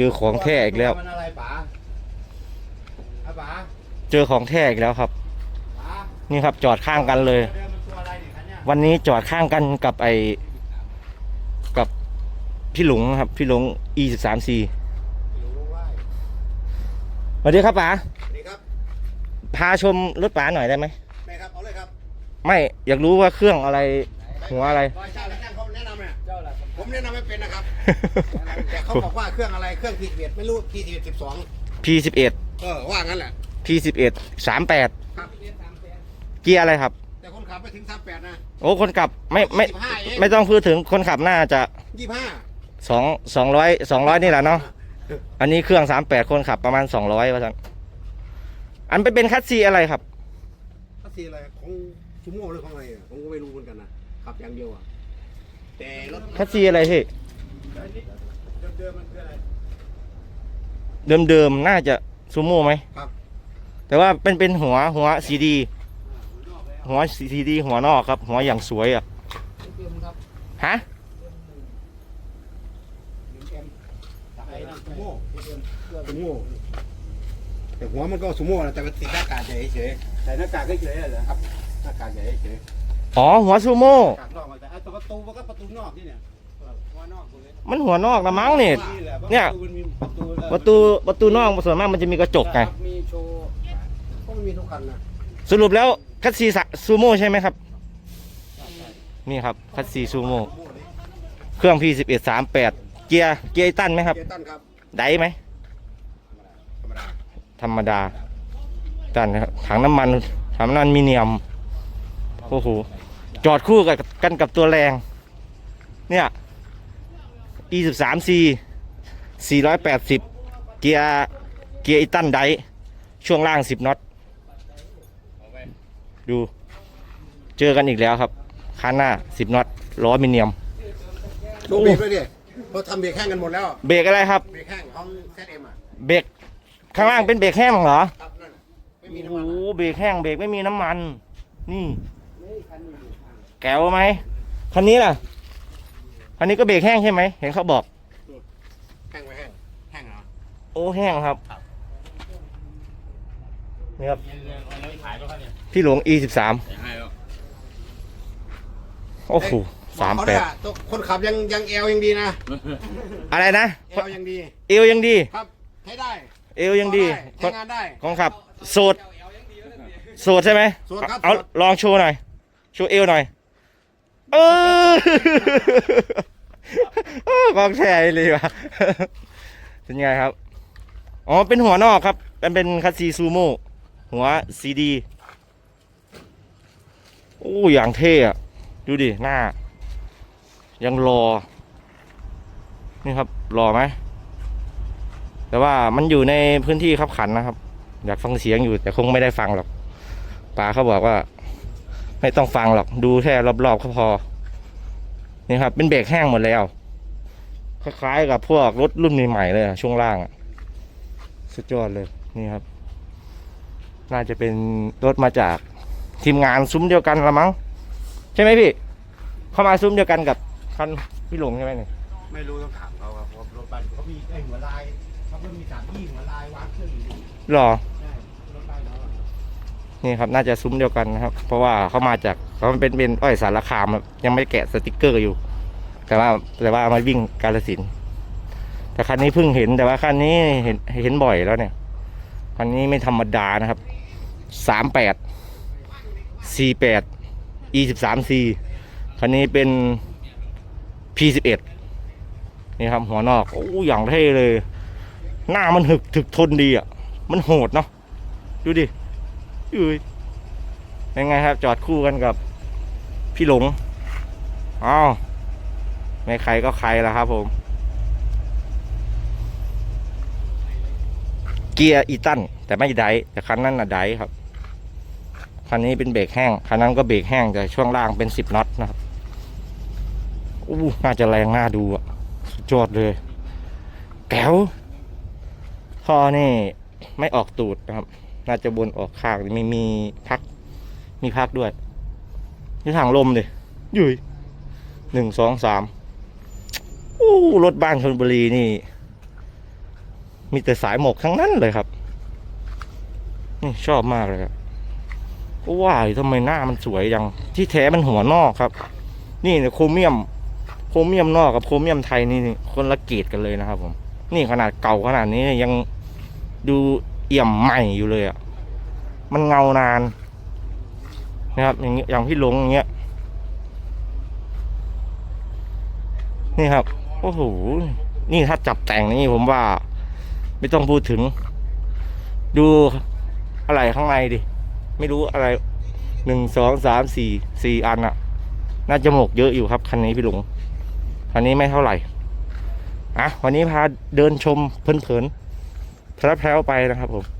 เจอของแท้อีกแล้ว มันอะไรป๋าอะป๋าเจอของแท้อีกแล้วครับ ป๋านี่ครับจอดข้างกันเลย เดิมมันตัวอะไรเนี่ยคันเนี่ยวันนี้จอดข้างกันกับไอกับพี่หลงครับ พี่หลง e 1 3 c รู้ว่าสวัสดีครับป๋านี่ครับพาชมรถป๋าหน่อยได้ไหม แม่ครับ เอาเลยครับไม่อยากรู้ว่าเครื่องอะไร หัวอะไร รอยเจ้าแล้ว ผมแนะนำไม่เป็นนะครับ แต่เขาบอกว่าเครื่องอะไรเครื่องทีเบียดไม่รู้ทีเบียดสิบสอง P 1 1 เออว่างั้นแหละ P 1 1 3 8 ครับ เกียร์อะไรครับ แต่คนขับไปถึงสามแปดนะ โอ้คนขับไม่ไม่25เอง ไม่ต้องพูดถึงคนขับน่าจะยี่ห้าสองสองร้อยสองร้อยนี่แหละเนาะอันนี้เครื่องสามแปดคนขับประมาณสองร้อยว่าสันอันไปเป็นคัสซีอะไรครับ ภาษีอะไรของซูโม่หรือของอะไรอะผมก็ไม่รู้เหมือนกันนะขับอย่างเดียวอะ แต่รถคัสซีอะไรพี่เดิมๆมันคืออะไร เดิมๆน่าจะซูโม่ไหมครับ แต่ว่าเป็นเป็นหัวหัวซีดี หัวซีดี หัวนอกครับ หัวอย่างสวยอะเดิมครับฮะไอ้นั่นซูโม่ซูโม่แต่หัวมันก็ซูโม่นะแต่มันติดหน้ากากเฉยๆใส่หน้ากากเฉยๆเหรอครับหน้ากากเฉย อ๋อหัวซูโม่ๆกากนอกมาแต่ไอ้ตัวประตูมันก็ประตูนอกนี่เนี่ยหัวนอกตรงนี้มันหัวนอกละมั้งเนี่ยแหละเนี่ย มันมีประตูประตูประตูนอกส่วนมากมันจะมีกระจกไง มีโชว์ก็มันมีทุกคันนะสรุปแล้วคัสซีซูโม่ใช่ไหมครับ นี่ครับคัสซีซูโม่เครื่อง P11 38 เกียร์เกียร์ไอ้ตันไหมครับ เจตันครับไดไหมธรรมดาธรรมดาตันนะครับถังน้ำมันถังน้ำมันมีเนียม โอ้โห จอดคู่กับกันกับตัวแรง เนี่ย E13C 480 เกียร์ เกียร์ไอตันไดช่วงล่าง 10น็อต ดู เจอกันอีกแล้วครับคันหน้า 10น็อต ล้อมิเนียม ดูเบรกด้วยดิเพราะทำเบรกแห้งกันหมดแล้ว เบรกอะไรครับ เบรกแห้งของเซตเอ็มอะ เบรกข้างล่างเป็นเบรกแห้งเหรอ ครับนั่นน่ะไม่มีโอ้น้ำมันโหเบรกแห้งเบรกไม่มีน้ำมัน นี่ แก้วไหมคันนี้ล่ะคันนี้ก็เบรกแห้งใช่ไหมเห็นเขาบอกแห้งไว้แห้งแห้งเหรอโอ้แห้งครับนี่ครับพี่หลวง E สิบสามโอ้โหสามบอกเขแปด้ดอะตัวคนขับยังยังเอวยังดีนะ อะไรนะเอวยังดี เอวยังดีครับใช้ได้ เอวยังดีใช้งานได้ของขับ โสด โสดใช่ไหมโสดครับเอาโสดลองโชว์หน่อย โชว์เอวหน่อย เออเออกองแท้เลยว่ะเป็นไงครับ อ๋อ เป็นหัวนอกครับมันเป็นคัสซีซูโม่หัวซีดี โอ้อย่างเท่อะดูดิ หน้า ยังรอ นี่ครับ รอไหม แต่ว่ามันอยู่ในพื้นที่ขับขันนะครับ อยากฟังเสียงอยู่แต่คงไม่ได้ฟังหรอกป๋าเขาบอกว่า ไม่ต้องฟังหรอกดูแค่รอบๆก็พอนี่ครับ เป็นเบรกแห้งหมดแล้วคล้ายๆกับพวกรถรุ่นใหม่ๆเลยอะช่วงล่างอะสุดยอดเลยนี่ครับ น่าจะเป็นรถมาจากทีมงานซุ้มเดียวกันละมั้ง ใช่ไหมพี่ เข้ามาซุ้มเดียวกันกับคันพี่หลงใช่ไหมเนี่ยไม่รู้ต้องถามเขาครับเพราะรถบัสเขามีไอ้หัวลายเขาก็มีสามยี่หัวลายวางเครื่องอยู่หรอ ใช่รถบัสเขาอะ นี่ครับน่าจะซุ้มเดียวกันนะครับ เพราะว่าเขามาจากเขาเป็นเป็นอ้อยสารคามยังไม่แกะสติกเกอร์อยู่ แต่ว่าแต่ว่ามาวิ่งกาลสินแต่คันนี้เพิ่งเห็นแต่ว่าคันนี้เห็นเห็นบ่อยแล้วเนี่ยคันนี้ไม่ธรรมดานะครับสามแปดสี่แปด e สิบสาม c คันนี้เป็น p สิบเอ็ดนี่ครับหัวนอกโอ้อย่างเท่เลย หน้ามันหึกถึกทนดีอะ มันโหดเนาะดูดิ อุ้ยยังไงครับ จอดคู่กันกับพี่หลงอ้าวไม่ใครก็ใครละครับผม เกียร์อีตันแต่ไม่ไดแต่คันนั้นน่ะไดครับคันนี้เป็นเบรกแห้งคันนั้นก็เบรกแห้งแต่ช่วงล่างเป็นสิบน็อตนะครับอู้น่าจะแรงน่าดูอะสุดยอดเลยแก้วท่อนี่ไม่ออกตูดนะครับ น่าจะบนออกข้างมีมีพัก มีพักด้วยนี่ทางลมเลยยุยหนึ่งสองสามอู้รถบ้านชนบุรีนี่ มีแต่สายหมกทั้งนั้นเลยครับ นี่ชอบมากเลยครับก็ว่าอยู่ทำไมหน้ามันสวยจัง ที่แท้มันหัวนอกครับ นี่เนี่ยโครเมียม โครเมียมนอกกับโครเมียมไทยนี่นี่คนละเกรดกันเลยนะครับผม นี่ขนาดเก่าขนาดนี้ยังดู เอี่ยมใหม่อยู่เลยอะ มันเงานานนะครับ อย่างอย่างพี่หลงอย่างเงี้ย นี่ครับ โอ้โห นี่ถ้าจับแต่งนี่ผมว่า ไม่ต้องพูดถึง ดูอะไรข้างในดิ ไม่รู้อะไรหนึ่งสองสามสี่สี่อันอะน่าจะหมกเยอะอยู่ครับคันนี้พี่หลงคันนี้ไม่เท่าไหร่อะวันนี้พาเดินชมเพลินๆ แพรวไปนะครับผม